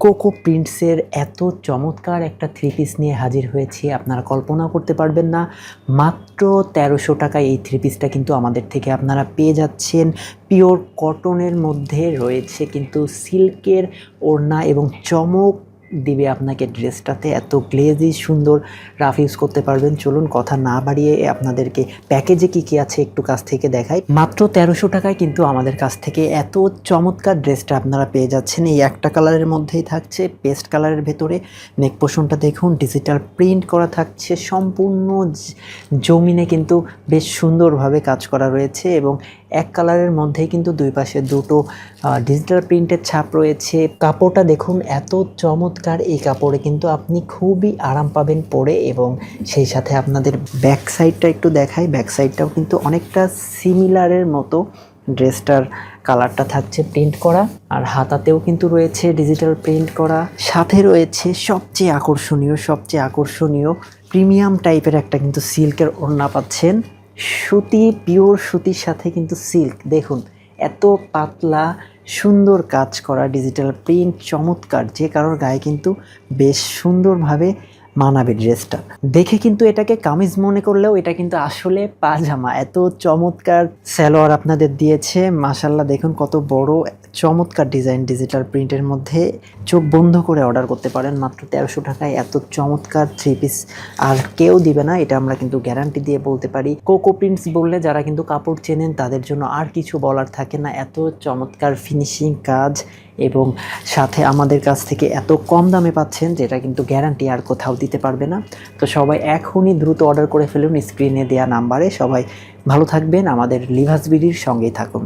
Cocoa প্রিন্টসের এত চমৎকার একটা থ্রি পিস নিয়ে হাজির হয়েছি, আপনারা কল্পনা করতে পারবেন না। মাত্র তেরোশো টাকায় এই থ্রি পিসটা কিন্তু আমাদের থেকে আপনারা পেয়ে যাচ্ছেন। পিওর কটনের মধ্যে রয়েছে কিন্তু সিল্কের ওড়না এবং চমক দিবে আপনাকে ড্রেসটাতে। এত গ্লেজি সুন্দর রাফ ইউজ করতে পারবেন। চলুন কথা না বাড়িয়ে আপনাদেরকে প্যাকেজে কি কি আছে একটু কাছ থেকে দেখাই। মাত্র তেরোশো টাকায় কিন্তু আমাদের কাছ থেকে এত চমৎকার ড্রেসটা আপনারা পেয়ে যাচ্ছেন। এই একটা কালারের মধ্যেই থাকছে পেস্ট কালারের ভেতরে। নেক পোষণটা দেখুন ডিজিটাল প্রিন্ট করা থাকছে। সম্পূর্ণ জমিনে কিন্তু বেশ সুন্দরভাবে কাজ করা রয়েছে এবং এক কালারের মধ্যেই কিন্তু দুই পাশে দুটো ডিজিটাল প্রিন্টের ছাপ রয়েছে। কাপড়টা দেখুন, এত চমৎকার এই কাপড়ে কিন্তু আপনি খুবই আরাম পাবেন পরে এবং সেই সাথে আপনাদের ব্যাক সাইডটা একটু দেখাই। ব্যাক সাইডটাও কিন্তু অনেকটা সিমিলারের মতো ড্রেসটার কালারটা থাকছে প্রিন্ট করা। আর হাতাতেও কিন্তু রয়েছে ডিজিটাল প্রিন্ট করা। সাথে রয়েছে সবচেয়ে আকর্ষণীয় সবচেয়ে আকর্ষণীয় প্রিমিয়াম টাইপের একটা কিন্তু সিল্কের ওড়না পাচ্ছেন। সুতি পিওর সুতির সাথে কিন্তু সিল্ক দেখুন, এত পাতলা সুন্দর কাজ করা ডিজিটাল প্রিন্ট চমৎকার যে কারোর গায়ে কিন্তু বেশ সুন্দরভাবে মানাবে ড্রেসটা। দেখে কিন্তু এটাকে কামিজ মনে করলেও এটা কিন্তু আসলে পাজামা। এত চমৎকার স্যালোয়ার আপনাদের দিয়েছে। মাসাল্লাহ দেখুন কত বড় চমৎকার ডিজাইন ডিজিটাল প্রিন্টের মধ্যে। চোখ বন্ধ করে অর্ডার করতে পারেন মাত্র তেরোশো টাকায়। এত চমৎকার থ্রি পিস আর কেউ দিবে না, এটা আমরা কিন্তু গ্যারান্টি দিয়ে বলতে পারি। কোকো প্রিন্টস বললে যারা কিন্তু কাপড় চেনেন, তাদের জন্য আর কিছু বলার থাকে না। এত চমৎকার ফিনিশিং কাজ। এবং সাথে আমাদের কাছ থেকে এত কম দামে পাচ্ছেন যেটা কিন্তু গ্যারান্টি আর কোথাও দিতে পারবে না। তো সবাই এখনই দ্রুত অর্ডার করে ফেলুন স্ক্রিনে দেওয়া নাম্বারে। সবাই ভালো থাকবেন। আমাদের লিভাস বিডির সঙ্গেই থাকুন।